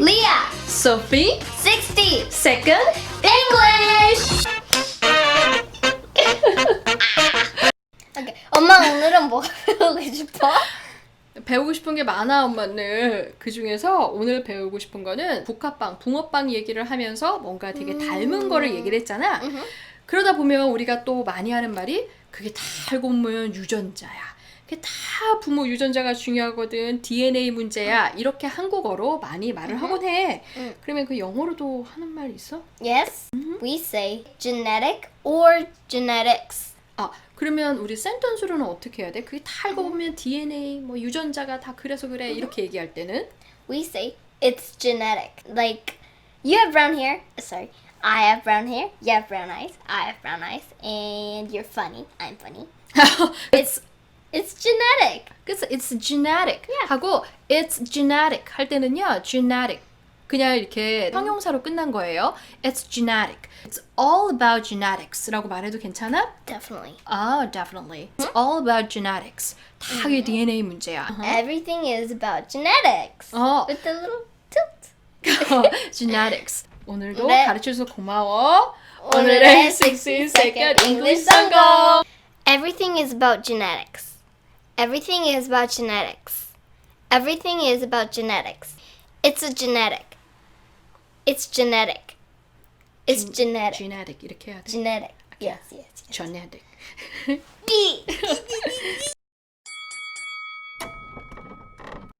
Leah, Sophie, 60. second English. okay. 엄마 오늘은 뭐 배우고 싶어? 배우고 싶은 게 많아 엄마는 그 중에서 오늘 배우고 싶은 거는 국화빵, 붕어빵 얘기를 하면서 뭔가 되게 닮은 거를 얘기를 했잖아. 그러다 보면 우리가 또 많이 하는 말이 그게 다 알고 보면 유전자야. 그게 다 부모 유전자가 중요하거든. DNA 문제야. 이렇게 한국어로 많이 말을 하곤 해. 음. 그러면 그 영어로도 하는 말 있어? Yes, we say genetic or genetics. 아, 그러면 우리 센텐스로는 어떻게 해야 돼? 그게 다 알고 보면 DNA 뭐 유전자가 다 그래서 그래. 이렇게 얘기할 때는 We say it's genetic. Like you have brown hair. Sorry, I have brown hair. You have brown eyes. I have brown eyes, and you're funny. I'm funny. It's genetic. 그래서 it's genetic Yeah. 하고 it's genetic 할 때는요 genetic 그냥 이렇게 형용사로 끝난 거예요. It's genetic. It's all about genetics라고 말해도 괜찮아? Definitely. 아, definitely. It's all about genetics. 다 그게 DNA 문제야. Everything is about genetics. 어, With a little tilt. genetics. 오늘도 네. 가르쳐줘서 고마워. 오늘의 60 60 second English. 성공. Everything is about genetics. Everything is about genetics. Everything is about genetics. It's a genetic. It's genetic. It's genetic. genetic 이렇게 해야 돼. Genetic. Yes, yes, yes. genetic. B.